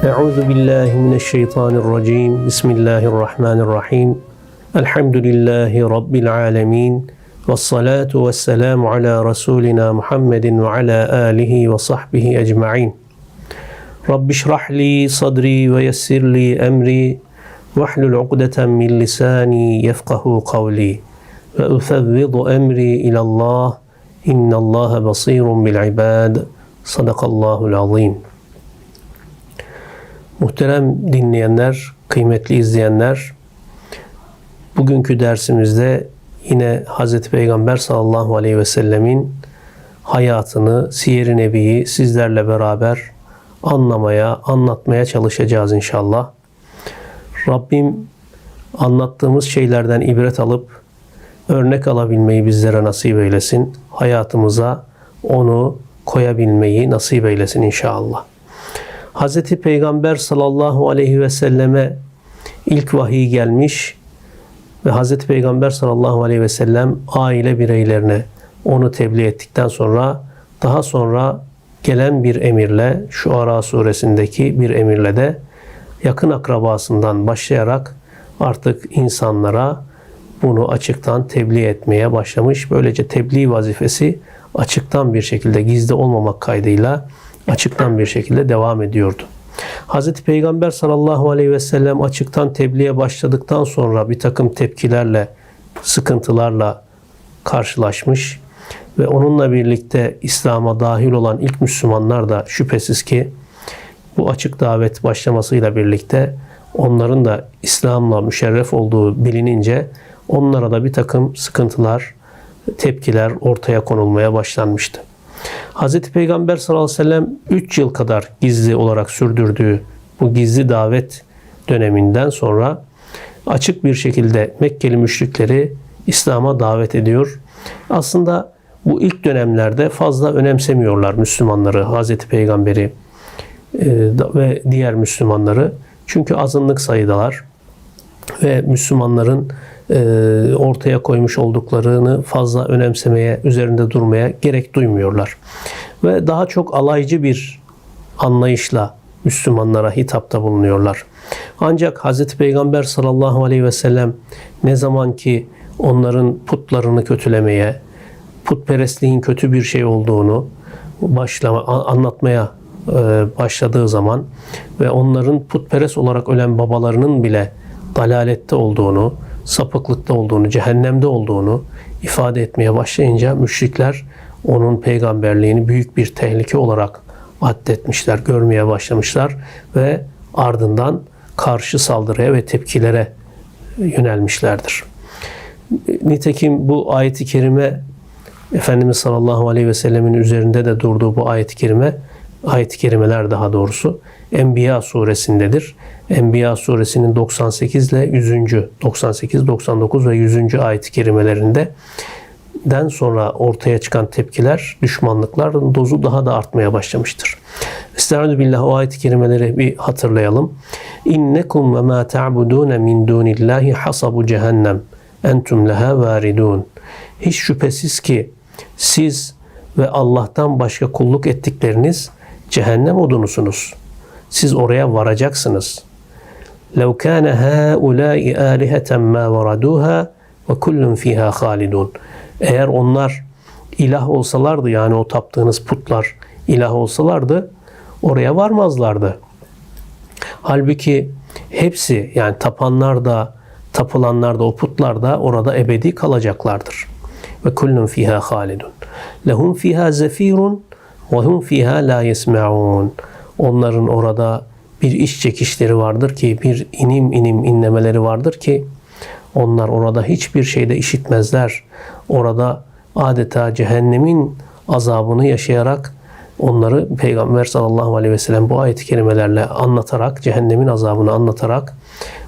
أعوذ بالله من الشيطان الرجيم. بسم الله الرحمن الرحيم. الحمد لله رب العالمين والصلاة والسلام على رسولنا محمد وعلى آله وصحبه أجمعين. رب اشرح لي صدري ويسر لي أمري واحلل عقدة من لساني يفقه قولي وأثبط أمري إلى الله. إن الله بصير بالعباد. صدق الله العظيم. Muhterem dinleyenler, kıymetli izleyenler, bugünkü dersimizde yine Hz. Peygamber sallallahu aleyhi ve sellemin hayatını, siyer-i nebiyi sizlerle beraber anlamaya, anlatmaya çalışacağız inşallah. Rabbim anlattığımız şeylerden ibret alıp örnek alabilmeyi bizlere nasip eylesin. Hayatımıza onu koyabilmeyi nasip eylesin inşallah. Hz. Peygamber sallallahu aleyhi ve selleme ilk vahiy gelmiş ve Hz. Peygamber sallallahu aleyhi ve sellem aile bireylerine onu tebliğ ettikten sonra daha sonra gelen bir emirle şu Ara suresindeki bir emirle de yakın akrabasından başlayarak artık insanlara bunu açıktan tebliğ etmeye başlamış. Böylece tebliğ vazifesi açıktan bir şekilde gizli olmamak kaydıyla açıktan bir şekilde devam ediyordu. Hz. Peygamber sallallahu aleyhi ve sellem açıktan tebliğe başladıktan sonra bir takım tepkilerle, sıkıntılarla karşılaşmış ve onunla birlikte İslam'a dahil olan ilk Müslümanlar da şüphesiz ki bu açık davet başlamasıyla birlikte onların da İslam'la müşerref olduğu bilinince onlara da bir takım sıkıntılar, tepkiler ortaya konulmaya başlanmıştı. Hz. Peygamber sallallahu aleyhi ve sellem 3 yıl kadar gizli olarak sürdürdüğü bu gizli davet döneminden sonra açık bir şekilde Mekkeli müşrikleri İslam'a davet ediyor. Aslında bu ilk dönemlerde fazla önemsemiyorlar Müslümanları, Hz. Peygamberi e, ve diğer Müslümanları. Çünkü azınlık sayıdalar ve Müslümanların e, ortaya koymuş olduklarını fazla önemsemeye, üzerinde durmaya gerek duymuyorlar. Ve daha çok alaycı bir anlayışla Müslümanlara hitapta bulunuyorlar. Ancak Hz. Peygamber sallallahu aleyhi ve sellem ne zaman ki onların putlarını kötülemeye, putperestliğin kötü bir şey olduğunu başlama, anlatmaya e, başladığı zaman ve onların putperest olarak ölen babalarının bile dalalette olduğunu, sapıklıkta olduğunu, cehennemde olduğunu ifade etmeye başlayınca müşrikler onun peygamberliğini büyük bir tehlike olarak addetmişler, görmeye başlamışlar ve ardından karşı saldırıya ve tepkilere yönelmişlerdir. Nitekim bu ayeti kerime Efendimiz sallallahu aleyhi ve sellemin üzerinde de durduğu bu ayet-i kerime, ayet-i kerimeler daha doğrusu Enbiya suresindedir. Enbiya suresinin 98 ile 100. 98, 99 ve 100. ayet-i kerimelerinde den sonra ortaya çıkan tepkiler, düşmanlıklar dozu daha da artmaya başlamıştır. Estaizu billah o ayet-i kerimeleri bir hatırlayalım. İnnekum ve ma ta'budun min dunillahi hasabu cehennem entum leha varidun. Hiç şüphesiz ki siz ve Allah'tan başka kulluk ettikleriniz cehennem odunusunuz. Siz oraya varacaksınız. لَوْ كَانَ هَٰؤُلَاءِ آلِهَةً مَا وَرَدُوهَا وَكُلٌّ فِيهَا خَالِدُونَ Eğer onlar ilah olsalardı yani o taptığınız putlar ilah olsalardı oraya varmazlardı. Halbuki hepsi yani tapanlar da tapılanlar da o putlar da orada ebedi kalacaklardır. Ve kullun fiha halidun. Lehum fiha zefirun ve hum fiha la yesmaun. Onların orada bir iş çekişleri vardır ki, bir inim inim inlemeleri vardır ki onlar orada hiçbir şeyde işitmezler. Orada adeta cehennemin azabını yaşayarak onları Peygamber sallallahu aleyhi ve sellem bu ayet-i kerimelerle anlatarak, cehennemin azabını anlatarak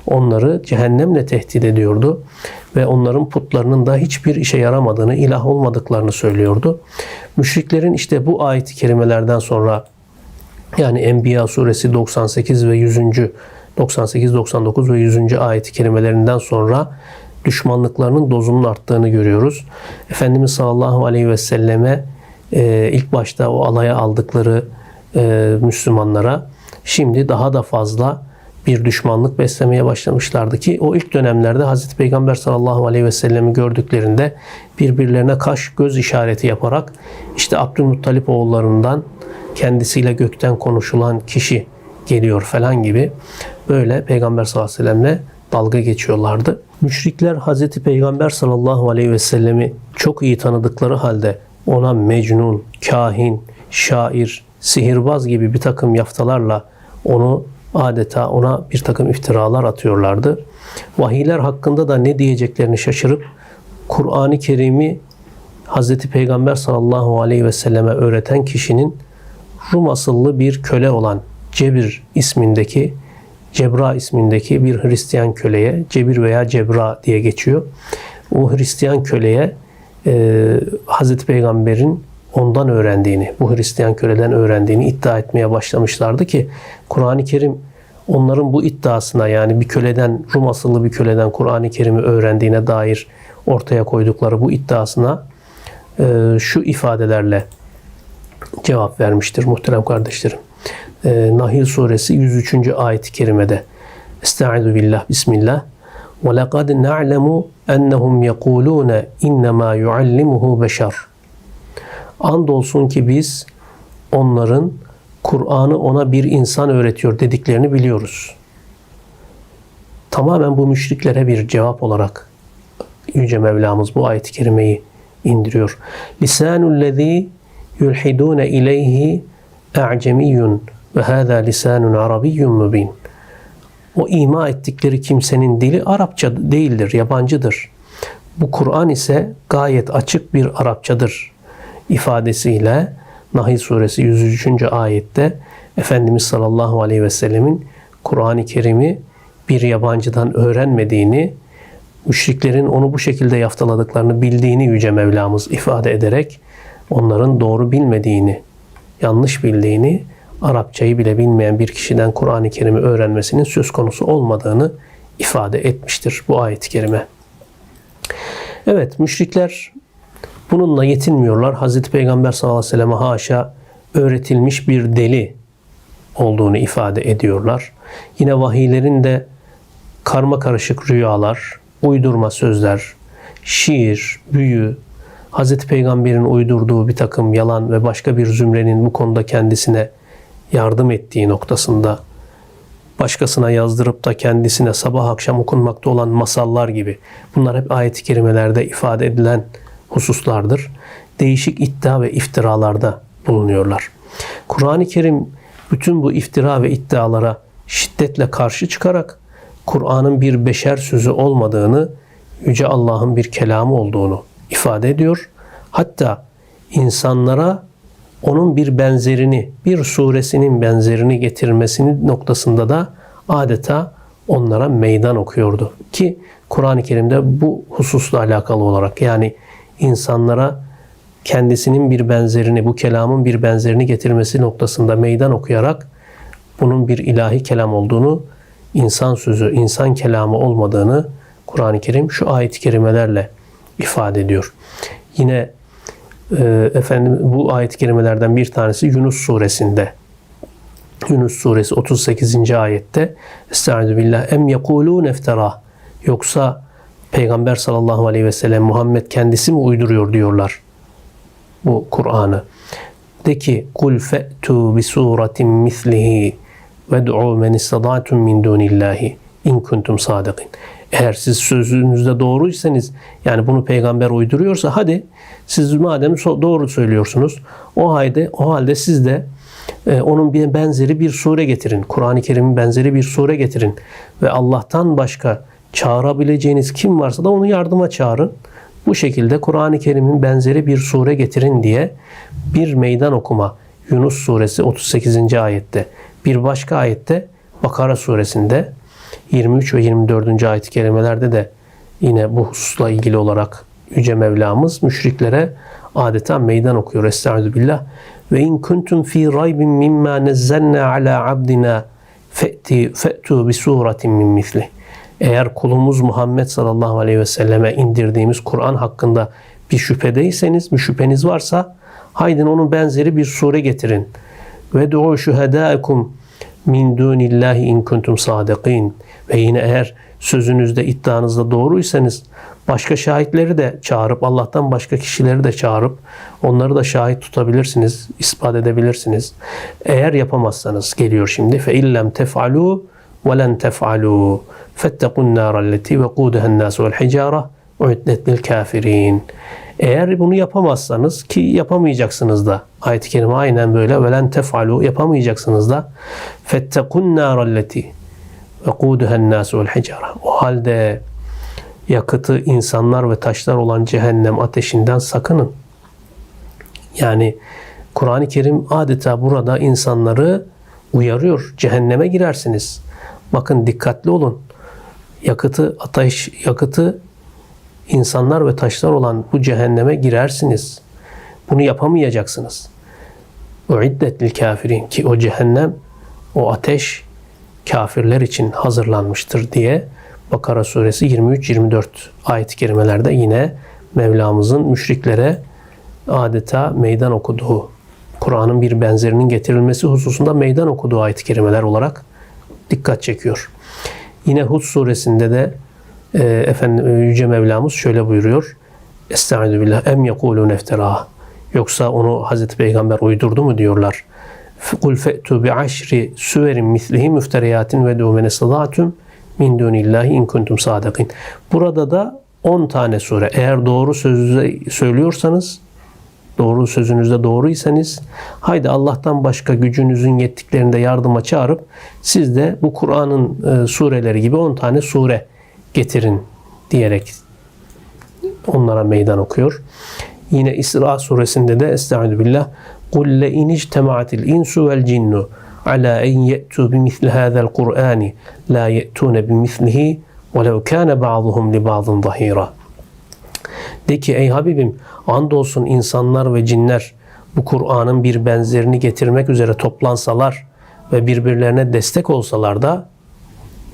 onları cehennemle tehdit ediyordu ve onların putlarının da hiçbir işe yaramadığını, ilah olmadıklarını söylüyordu. Müşriklerin işte bu ayet-i kerimelerden sonra yani Enbiya suresi 98 ve 100. 98, 99 ve 100. ayet-i kerimelerinden sonra düşmanlıklarının dozunun arttığını görüyoruz. Efendimiz sallallahu aleyhi ve selleme e, ilk başta o alaya aldıkları e, Müslümanlara Şimdi daha da fazla bir düşmanlık beslemeye başlamışlardı ki o ilk dönemlerde Hazreti Peygamber sallallahu aleyhi ve sellemi gördüklerinde birbirlerine kaş göz işareti yaparak işte Abdülmuttalip oğullarından kendisiyle gökten konuşulan kişi geliyor falan gibi böyle Peygamber sallallahu aleyhi ve sellemle dalga geçiyorlardı. Müşrikler Hazreti Peygamber sallallahu aleyhi ve sellemi çok iyi tanıdıkları halde ona mecnun, kahin, şair, sihirbaz gibi bir takım yaftalarla onu adeta ona bir takım iftiralar atıyorlardı. Vahiyler hakkında da ne diyeceklerini şaşırıp Kur'an-ı Kerim'i Hazreti Peygamber sallallahu aleyhi ve selleme öğreten kişinin Rum asıllı bir köle olan Cebir ismindeki Cebra ismindeki bir Hristiyan köleye, Cebir veya Cebra diye geçiyor. O Hristiyan köleye e, Hazreti Peygamber'in ondan öğrendiğini, bu Hristiyan köleden öğrendiğini iddia etmeye başlamışlardı ki Kur'an-ı Kerim onların bu iddiasına yani bir köleden, Rum asıllı bir köleden Kur'an-ı Kerim'i öğrendiğine dair ortaya koydukları bu iddiasına e, şu ifadelerle cevap vermiştir muhterem kardeşlerim. Ee, Nahil suresi 103. ayet-i kerimede Estaizu billah bismillah ve lekad na'lemu ennehum yekulune innema yuallimuhu beşer Andolsun ki biz onların Kur'an'ı ona bir insan öğretiyor dediklerini biliyoruz. Tamamen bu müşriklere bir cevap olarak Yüce Mevlamız bu ayet-i kerimeyi indiriyor. Lisanul lezî yulhidûne ileyhi a'cemiyyun ve hâzâ lisanun arabiyyun mübin. O ima ettikleri kimsenin dili Arapça değildir, yabancıdır. Bu Kur'an ise gayet açık bir Arapçadır ifadesiyle Nahil suresi 103. ayette Efendimiz sallallahu aleyhi ve sellemin Kur'an-ı Kerim'i bir yabancıdan öğrenmediğini, müşriklerin onu bu şekilde yaftaladıklarını bildiğini Yüce Mevlamız ifade ederek onların doğru bilmediğini, yanlış bildiğini, Arapçayı bile bilmeyen bir kişiden Kur'an-ı Kerim'i öğrenmesinin söz konusu olmadığını ifade etmiştir bu ayet-i kerime. Evet, müşrikler bununla yetinmiyorlar. Hazreti Peygamber sallallahu aleyhi ve selleme haşa öğretilmiş bir deli olduğunu ifade ediyorlar. Yine vahiylerin de karma karışık rüyalar, uydurma sözler, şiir, büyü, Hazreti Peygamber'in uydurduğu bir takım yalan ve başka bir zümrenin bu konuda kendisine yardım ettiği noktasında başkasına yazdırıp da kendisine sabah akşam okunmakta olan masallar gibi bunlar hep ayet-i kerimelerde ifade edilen hususlardır. Değişik iddia ve iftiralarda bulunuyorlar. Kur'an-ı Kerim bütün bu iftira ve iddialara şiddetle karşı çıkarak Kur'an'ın bir beşer sözü olmadığını, Yüce Allah'ın bir kelamı olduğunu ifade ediyor. Hatta insanlara onun bir benzerini, bir suresinin benzerini getirmesinin noktasında da adeta onlara meydan okuyordu. Ki Kur'an-ı Kerim'de bu hususla alakalı olarak yani insanlara kendisinin bir benzerini, bu kelamın bir benzerini getirmesi noktasında meydan okuyarak bunun bir ilahi kelam olduğunu, insan sözü, insan kelamı olmadığını Kur'an-ı Kerim şu ayet-i kerimelerle ifade ediyor. Yine e, efendim bu ayet-i kerimelerden bir tanesi Yunus suresinde. Yunus suresi 38. ayette Estaizu billah em yekulun eftera yoksa Peygamber sallallahu aleyhi ve sellem Muhammed kendisi mi uyduruyor diyorlar bu Kur'an'ı. De ki kul fe'tu bi suratin mislihi ve du'u men istada'tum min dunillahi in kuntum sadikin. Eğer siz sözünüzde doğruysanız yani bunu peygamber uyduruyorsa hadi siz madem doğru söylüyorsunuz o halde o halde siz de e, onun bir benzeri bir sure getirin. Kur'an-ı Kerim'in benzeri bir sure getirin ve Allah'tan başka çağırabileceğiniz kim varsa da onu yardıma çağırın. Bu şekilde Kur'an-ı Kerim'in benzeri bir sure getirin diye bir meydan okuma Yunus suresi 38. ayette bir başka ayette Bakara suresinde 23 ve 24. ayet-i kerimelerde de yine bu hususla ilgili olarak Yüce Mevlamız müşriklere adeta meydan okuyor. Estaizu billah. Ve in kuntum fi raybin mimma nezzelna ala abdina fe'ti fe'tu bi suratin min misli. Eğer kulumuz Muhammed sallallahu aleyhi ve selleme indirdiğimiz Kur'an hakkında bir şüphedeyseniz, bir şüpheniz varsa haydin onun benzeri bir sure getirin. Ve du'u şuhedâekum min dunillahi in kuntum sadikin. Ve yine eğer sözünüzde iddianızda doğruysanız başka şahitleri de çağırıp Allah'tan başka kişileri de çağırıp onları da şahit tutabilirsiniz, ispat edebilirsiniz. Eğer yapamazsanız geliyor şimdi fe illem tef'alu ve len tef'alu fettekun naralleti ve kudahen nasu vel hicara uiddet lil kafirin. Eğer bunu yapamazsanız ki yapamayacaksınız da ayet-i kerime aynen böyle velen tef'alu yapamayacaksınız da fettekun naralleti ve kuduhen nasu vel hicara. O halde yakıtı insanlar ve taşlar olan cehennem ateşinden sakının. Yani Kur'an-ı Kerim adeta burada insanları uyarıyor. Cehenneme girersiniz. Bakın dikkatli olun. Yakıtı ateş yakıtı insanlar ve taşlar olan bu cehenneme girersiniz. Bunu yapamayacaksınız. Uiddet lil kafirin ki o cehennem o ateş kafirler için hazırlanmıştır diye Bakara suresi 23-24 ayet-i kerimelerde yine Mevlamızın müşriklere adeta meydan okuduğu, Kur'an'ın bir benzerinin getirilmesi hususunda meydan okuduğu ayet-i kerimeler olarak dikkat çekiyor. Yine Hud suresinde de e, efendim Yüce Mevlamız şöyle buyuruyor. Estaizu billah em yekulun iftira. Yoksa onu Hazreti Peygamber uydurdu mu diyorlar. Kul fe'tu bi aşri süverin mislihi müfteriyatin ve du men istada'tum min dunillahi in kuntum sadikin. Burada da 10 tane sure. Eğer doğru sözü söylüyorsanız, doğru sözünüzde doğruysanız, haydi Allah'tan başka gücünüzün yettiklerinde yardıma çağırıp siz de bu Kur'an'ın e, sureleri gibi 10 tane sure getirin diyerek onlara meydan okuyor. Yine İsra suresinde de Estaizu billah قُلْ لَاِنْ اجْتَمَعَتِ الْاِنْسُ وَالْجِنُّ على أن يأتوا بمثل هذا القرآن لا يأتون بمثله ولو كان بعضهم لبعض ظهيرا De ki ey Habibim andolsun insanlar ve cinler bu Kur'an'ın bir benzerini getirmek üzere toplansalar ve birbirlerine destek olsalar da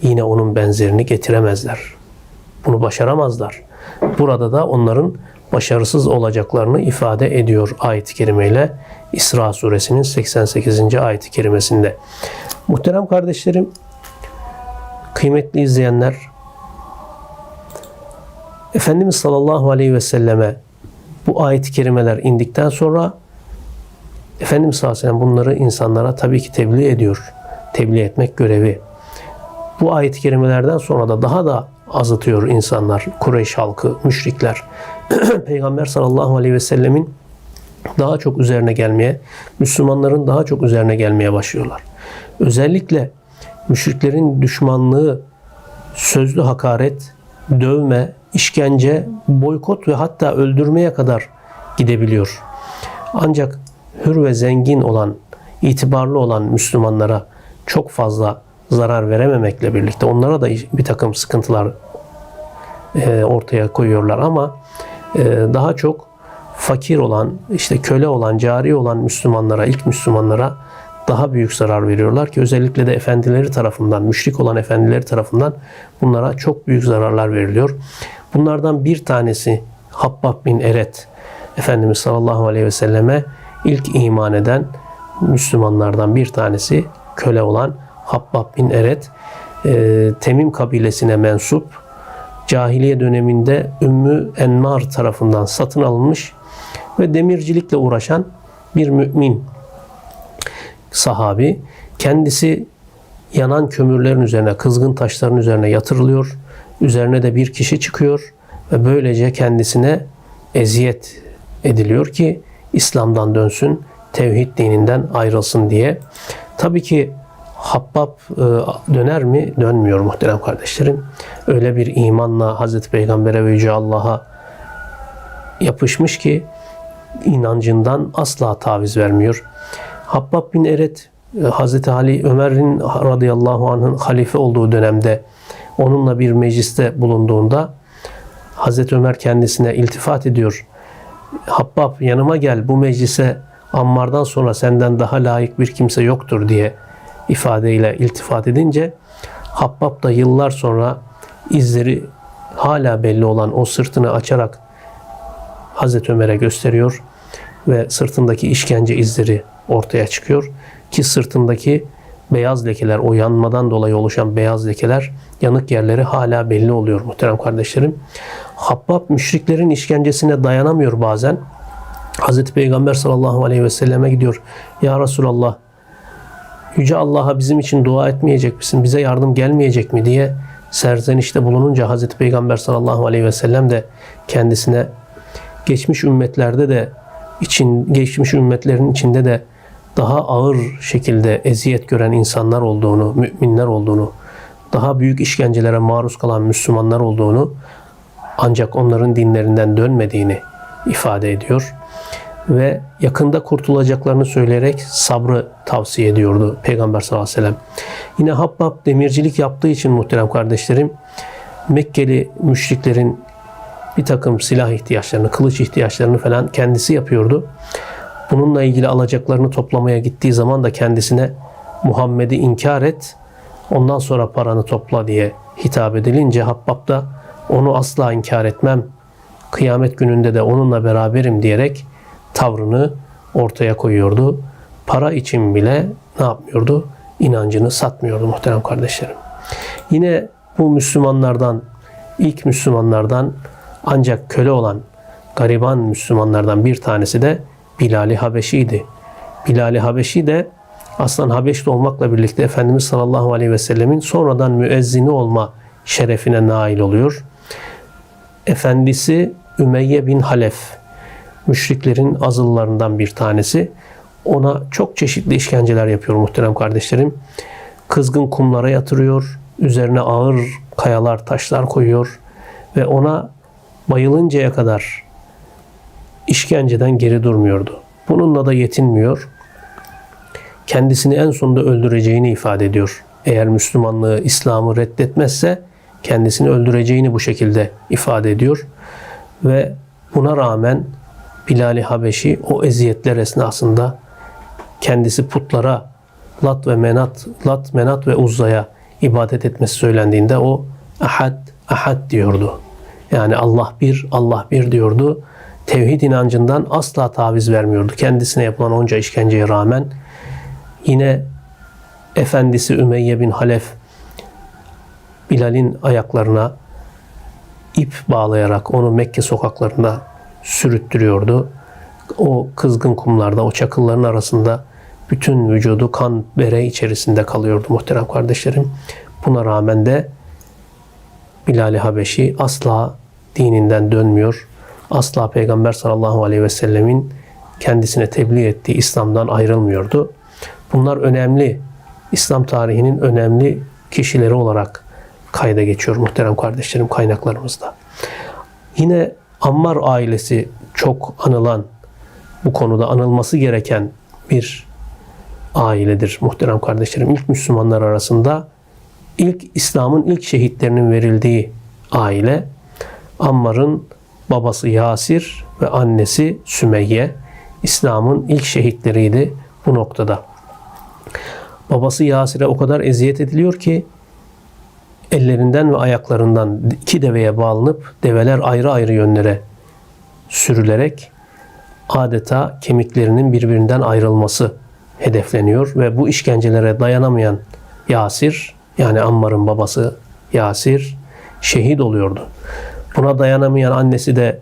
yine onun benzerini getiremezler. Bunu başaramazlar. Burada da onların başarısız olacaklarını ifade ediyor ayet-i kerimeyle İsra suresinin 88. ayet-i kerimesinde. Muhterem kardeşlerim, kıymetli izleyenler, Efendimiz sallallahu aleyhi ve selleme bu ayet-i kerimeler indikten sonra Efendimiz sallallahu aleyhi ve sellem bunları insanlara tabii ki tebliğ ediyor. Tebliğ etmek görevi. Bu ayet-i kerimelerden sonra da daha da azıtıyor insanlar, Kureyş halkı, müşrikler. Peygamber sallallahu aleyhi ve sellemin daha çok üzerine gelmeye, Müslümanların daha çok üzerine gelmeye başlıyorlar. Özellikle müşriklerin düşmanlığı, sözlü hakaret, dövme, işkence, boykot ve hatta öldürmeye kadar gidebiliyor. Ancak hür ve zengin olan, itibarlı olan Müslümanlara çok fazla zarar verememekle birlikte onlara da bir takım sıkıntılar e, ortaya koyuyorlar ama e, daha çok fakir olan, işte köle olan, cari olan Müslümanlara, ilk Müslümanlara daha büyük zarar veriyorlar ki özellikle de efendileri tarafından, müşrik olan efendileri tarafından bunlara çok büyük zararlar veriliyor. Bunlardan bir tanesi Habbab bin Eret Efendimiz sallallahu aleyhi ve selleme ilk iman eden Müslümanlardan bir tanesi köle olan Habbab bin Eret e, Temim kabilesine mensup cahiliye döneminde Ümmü Enmar tarafından satın alınmış ve demircilikle uğraşan bir mümin sahabi. Kendisi yanan kömürlerin üzerine, kızgın taşların üzerine yatırılıyor. Üzerine de bir kişi çıkıyor ve böylece kendisine eziyet ediliyor ki İslam'dan dönsün, tevhid dininden ayrılsın diye. Tabii ki Habbab e, döner mi? Dönmüyor muhterem kardeşlerim. Öyle bir imanla Hazreti Peygamber'e ve Yüce Allah'a yapışmış ki inancından asla taviz vermiyor. Habbab bin Eret e, Hazreti Ali Ömer'in radıyallahu anh'ın halife olduğu dönemde onunla bir mecliste bulunduğunda Hazreti Ömer kendisine iltifat ediyor. Habbab yanıma gel bu meclise Ammar'dan sonra senden daha layık bir kimse yoktur diye ifadeyle iltifat edince Habbab da yıllar sonra izleri hala belli olan o sırtını açarak Hazreti Ömer'e gösteriyor ve sırtındaki işkence izleri ortaya çıkıyor ki sırtındaki beyaz lekeler, o yanmadan dolayı oluşan beyaz lekeler, yanık yerleri hala belli oluyor muhterem kardeşlerim. Habbab müşriklerin işkencesine dayanamıyor bazen. Hazreti Peygamber sallallahu aleyhi ve selleme gidiyor. Ya Resulallah Yüce Allah'a bizim için dua etmeyecek misin? Bize yardım gelmeyecek mi diye serzenişte bulununca Hazreti Peygamber sallallahu aleyhi ve sellem de kendisine geçmiş ümmetlerde de için geçmiş ümmetlerin içinde de daha ağır şekilde eziyet gören insanlar olduğunu, müminler olduğunu, daha büyük işkencelere maruz kalan Müslümanlar olduğunu ancak onların dinlerinden dönmediğini ifade ediyor ve yakında kurtulacaklarını söyleyerek sabrı tavsiye ediyordu Peygamber sallallahu aleyhi ve sellem. Yine Habbab demircilik yaptığı için muhterem kardeşlerim Mekkeli müşriklerin bir takım silah ihtiyaçlarını, kılıç ihtiyaçlarını falan kendisi yapıyordu. Bununla ilgili alacaklarını toplamaya gittiği zaman da kendisine Muhammed'i inkar et, ondan sonra paranı topla diye hitap edilince Habbab da onu asla inkar etmem, kıyamet gününde de onunla beraberim diyerek tavrını ortaya koyuyordu. Para için bile ne yapmıyordu? İnancını satmıyordu muhterem kardeşlerim. Yine bu Müslümanlardan, ilk Müslümanlardan ancak köle olan gariban Müslümanlardan bir tanesi de Bilal-i Habeşi'ydi. Bilal-i Habeşi de aslan Habeşli olmakla birlikte Efendimiz sallallahu aleyhi ve sellemin sonradan müezzini olma şerefine nail oluyor. Efendisi Ümeyye bin Halef, müşriklerin azıllarından bir tanesi. Ona çok çeşitli işkenceler yapıyor muhterem kardeşlerim. Kızgın kumlara yatırıyor, üzerine ağır kayalar, taşlar koyuyor ve ona bayılıncaya kadar işkenceden geri durmuyordu. Bununla da yetinmiyor. Kendisini en sonunda öldüreceğini ifade ediyor. Eğer Müslümanlığı, İslam'ı reddetmezse kendisini öldüreceğini bu şekilde ifade ediyor. Ve buna rağmen Bilal-i Habeşi o eziyetler esnasında kendisi putlara Lat ve Menat, Lat, Menat ve Uzza'ya ibadet etmesi söylendiğinde o ahad, ahad diyordu. Yani Allah bir, Allah bir diyordu. Tevhid inancından asla taviz vermiyordu. Kendisine yapılan onca işkenceye rağmen yine efendisi Ümeyye bin Halef Bilal'in ayaklarına ip bağlayarak onu Mekke sokaklarında sürüttürüyordu. O kızgın kumlarda, o çakılların arasında bütün vücudu kan bere içerisinde kalıyordu muhterem kardeşlerim. Buna rağmen de Bilal-i Habeşi asla dininden dönmüyor. Asla Peygamber sallallahu aleyhi ve sellemin kendisine tebliğ ettiği İslam'dan ayrılmıyordu. Bunlar önemli, İslam tarihinin önemli kişileri olarak kayda geçiyor muhterem kardeşlerim kaynaklarımızda. Yine Ammar ailesi çok anılan, bu konuda anılması gereken bir ailedir muhterem kardeşlerim. İlk Müslümanlar arasında ilk İslam'ın ilk şehitlerinin verildiği aile Ammar'ın babası Yasir ve annesi Sümeyye İslam'ın ilk şehitleriydi bu noktada. Babası Yasir'e o kadar eziyet ediliyor ki ellerinden ve ayaklarından iki deveye bağlanıp develer ayrı ayrı yönlere sürülerek adeta kemiklerinin birbirinden ayrılması hedefleniyor ve bu işkencelere dayanamayan Yasir yani Ammar'ın babası Yasir şehit oluyordu. Buna dayanamayan annesi de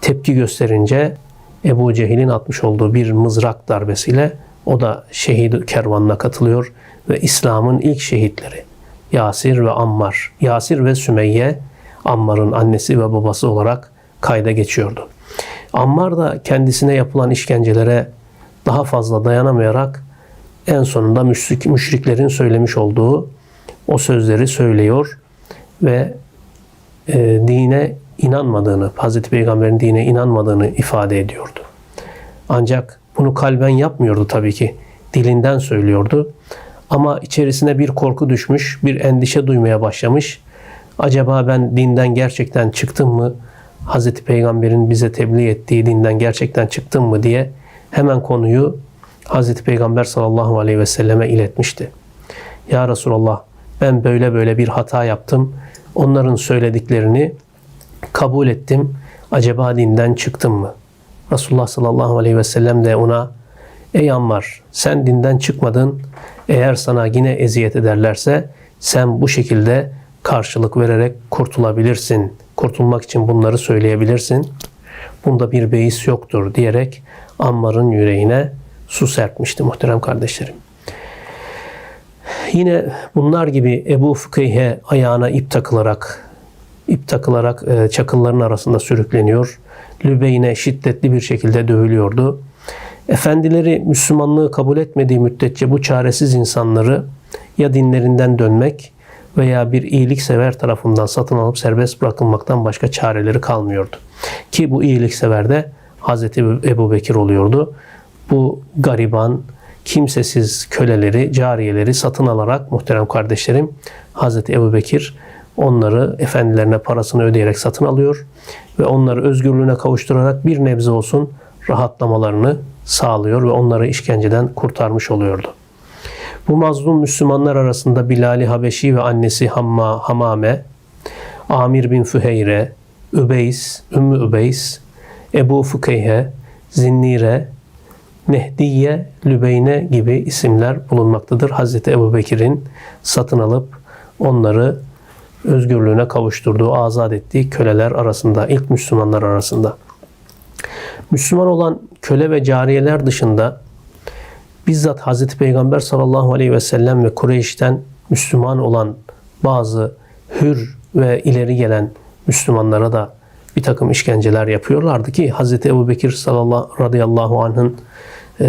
tepki gösterince Ebu Cehil'in atmış olduğu bir mızrak darbesiyle o da şehit kervanına katılıyor ve İslam'ın ilk şehitleri Yasir ve Ammar, Yasir ve Sümeyye Ammar'ın annesi ve babası olarak kayda geçiyordu. Ammar da kendisine yapılan işkencelere daha fazla dayanamayarak en sonunda müşrik, müşriklerin söylemiş olduğu o sözleri söylüyor ve e, dine inanmadığını, Hazreti Peygamber'in dine inanmadığını ifade ediyordu. Ancak bunu kalben yapmıyordu tabii ki. Dilinden söylüyordu. Ama içerisine bir korku düşmüş, bir endişe duymaya başlamış. Acaba ben dinden gerçekten çıktım mı? Hazreti Peygamber'in bize tebliğ ettiği dinden gerçekten çıktım mı diye hemen konuyu Hazreti Peygamber sallallahu aleyhi ve selleme iletmişti. Ya Resulallah ben böyle böyle bir hata yaptım. Onların söylediklerini kabul ettim. Acaba dinden çıktım mı? Resulullah sallallahu aleyhi ve sellem de ona Ey Ammar sen dinden çıkmadın. Eğer sana yine eziyet ederlerse sen bu şekilde karşılık vererek kurtulabilirsin. Kurtulmak için bunları söyleyebilirsin. Bunda bir beis yoktur diyerek Ammar'ın yüreğine su serpmişti muhterem kardeşlerim. Yine bunlar gibi Ebu Fıkih'e ayağına ip takılarak ip takılarak e, çakılların arasında sürükleniyor. Lübeyne şiddetli bir şekilde dövülüyordu. Efendileri Müslümanlığı kabul etmediği müddetçe bu çaresiz insanları ya dinlerinden dönmek veya bir iyiliksever tarafından satın alıp serbest bırakılmaktan başka çareleri kalmıyordu. Ki bu iyiliksever de Hazreti Ebu Bekir oluyordu. Bu gariban, kimsesiz köleleri, cariyeleri satın alarak muhterem kardeşlerim Hazreti Ebu Bekir onları efendilerine parasını ödeyerek satın alıyor ve onları özgürlüğüne kavuşturarak bir nebze olsun rahatlamalarını sağlıyor ve onları işkenceden kurtarmış oluyordu. Bu mazlum Müslümanlar arasında Bilal-i Habeşi ve annesi Hamma, Hamame, Amir bin Füheyre, Übeys, Ümmü Übeys, Ebu Fukeyhe, Zinnire, Nehdiye, Lübeyne gibi isimler bulunmaktadır. Hazreti Ebu Bekir'in satın alıp onları özgürlüğüne kavuşturduğu, azat ettiği köleler arasında, ilk Müslümanlar arasında. Müslüman olan köle ve cariyeler dışında bizzat Hazreti Peygamber sallallahu aleyhi ve sellem ve Kureyş'ten Müslüman olan bazı hür ve ileri gelen Müslümanlara da bir takım işkenceler yapıyorlardı ki Hazreti Ebu Bekir sallallahu radıyallahu anh'ın e,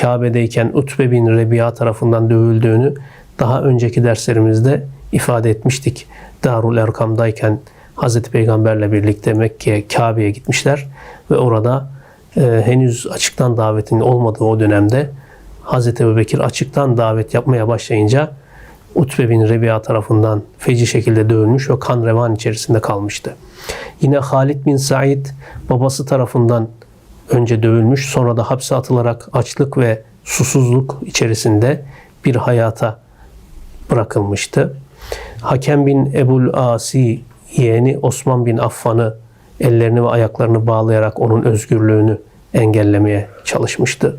Kabe'deyken Utbe bin Rebiya tarafından dövüldüğünü daha önceki derslerimizde ifade etmiştik. Darul Erkam'dayken Hazreti Peygamberle birlikte Mekke'ye, Kabe'ye gitmişler ve orada e, henüz açıktan davetin olmadığı o dönemde Hazreti Ebu Bekir açıktan davet yapmaya başlayınca Utbe bin Rebiya tarafından feci şekilde dövülmüş ve kan revan içerisinde kalmıştı. Yine Halid bin Said babası tarafından önce dövülmüş sonra da hapse atılarak açlık ve susuzluk içerisinde bir hayata bırakılmıştı. Hakem bin Ebul Asi yeğeni Osman bin Affan'ı ellerini ve ayaklarını bağlayarak onun özgürlüğünü engellemeye çalışmıştı.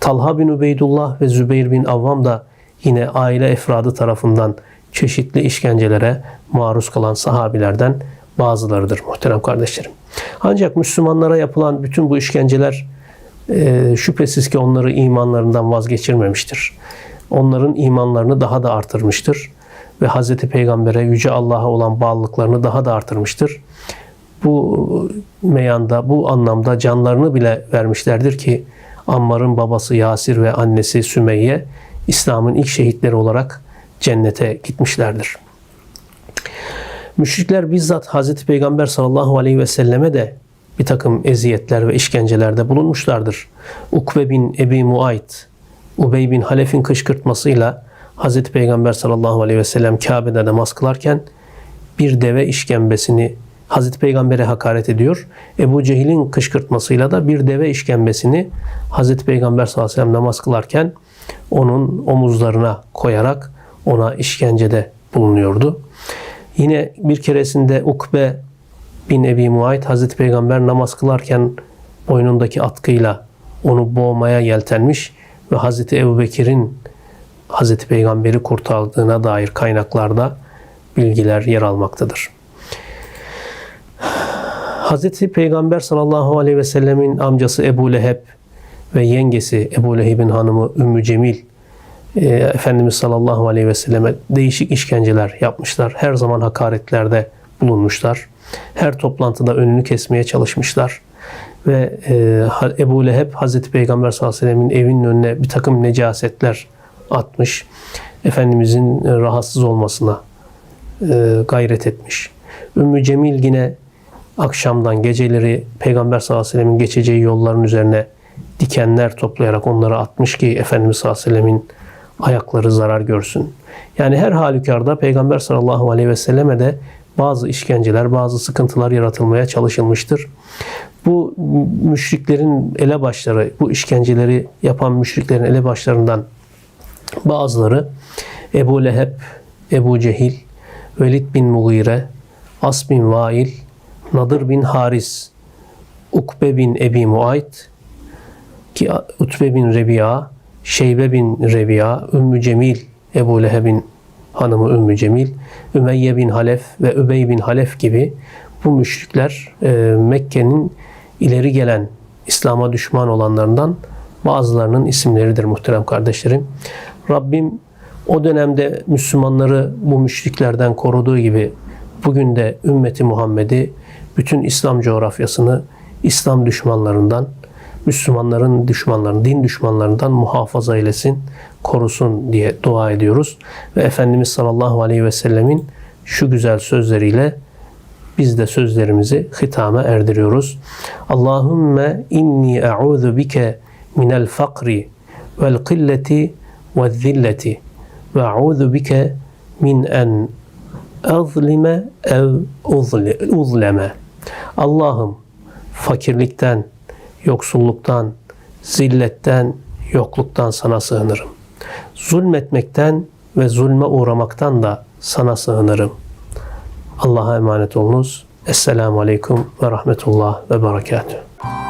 Talha bin Ubeydullah ve Zübeyir bin Avvam da yine aile efradı tarafından çeşitli işkencelere maruz kalan sahabilerden bazılarıdır muhterem kardeşlerim. Ancak Müslümanlara yapılan bütün bu işkenceler e, şüphesiz ki onları imanlarından vazgeçirmemiştir. Onların imanlarını daha da artırmıştır ve Hz. Peygamber'e, Yüce Allah'a olan bağlılıklarını daha da artırmıştır. Bu meyanda, bu anlamda canlarını bile vermişlerdir ki Ammar'ın babası Yasir ve annesi Sümeyye İslam'ın ilk şehitleri olarak cennete gitmişlerdir. Müşrikler bizzat Hz. Peygamber sallallahu aleyhi ve selleme de bir takım eziyetler ve işkencelerde bulunmuşlardır. Ukbe bin Ebi Muayt, Ubey bin Halef'in kışkırtmasıyla Hz. Peygamber sallallahu aleyhi ve sellem Kabe'de namaz kılarken bir deve işkembesini Hazreti Peygamber'e hakaret ediyor. Ebu Cehil'in kışkırtmasıyla da bir deve işkembesini Hazreti Peygamber sallallahu aleyhi ve sellem namaz kılarken onun omuzlarına koyarak ona işkencede bulunuyordu. Yine bir keresinde Ukbe bin Ebi Muayt Hazreti Peygamber namaz kılarken boynundaki atkıyla onu boğmaya yeltenmiş ve Hazreti Ebu Bekir'in Hazreti Peygamber'i kurtardığına dair kaynaklarda bilgiler yer almaktadır. Hazreti Peygamber sallallahu aleyhi ve sellemin amcası Ebu Leheb ve yengesi Ebu Leheb'in hanımı Ümmü Cemil e, Efendimiz sallallahu aleyhi ve selleme değişik işkenceler yapmışlar. Her zaman hakaretlerde bulunmuşlar. Her toplantıda önünü kesmeye çalışmışlar. Ve e, Ebu Leheb Hazreti Peygamber sallallahu aleyhi ve sellemin evinin önüne bir takım necasetler atmış. Efendimizin rahatsız olmasına e, gayret etmiş. Ümmü Cemil yine akşamdan geceleri Peygamber sallallahu aleyhi ve sellemin geçeceği yolların üzerine dikenler toplayarak onları atmış ki Efendimiz sallallahu aleyhi ve sellemin ayakları zarar görsün. Yani her halükarda Peygamber sallallahu aleyhi ve selleme de bazı işkenceler, bazı sıkıntılar yaratılmaya çalışılmıştır. Bu müşriklerin elebaşları, bu işkenceleri yapan müşriklerin elebaşlarından bazıları Ebu Leheb, Ebu Cehil, Velid bin Mughire, As bin Vail, Nadır bin Haris, Ukbe bin Ebi Muayt ki Utbe bin Rebi'a, Şeybe bin Rebi'a, Ümmü Cemil, Ebu Leheb'in hanımı Ümmü Cemil, Ümeyye bin Halef ve Übey bin Halef gibi bu müşrikler e, Mekke'nin ileri gelen İslam'a düşman olanlarından bazılarının isimleridir muhterem kardeşlerim. Rabbim o dönemde Müslümanları bu müşriklerden koruduğu gibi bugün de ümmeti Muhammed'i bütün İslam coğrafyasını İslam düşmanlarından, Müslümanların düşmanlarından, din düşmanlarından muhafaza eylesin, korusun diye dua ediyoruz. Ve Efendimiz sallallahu aleyhi ve sellemin şu güzel sözleriyle biz de sözlerimizi hitame erdiriyoruz. Allahümme inni e'udhu bike minel fakri vel killeti ve e'udhu bike min en azlime ev uzle- uzleme. Allah'ım fakirlikten, yoksulluktan, zilletten, yokluktan sana sığınırım. Zulmetmekten ve zulme uğramaktan da sana sığınırım. Allah'a emanet olunuz. Esselamu Aleyküm ve Rahmetullah ve Berekatuhu.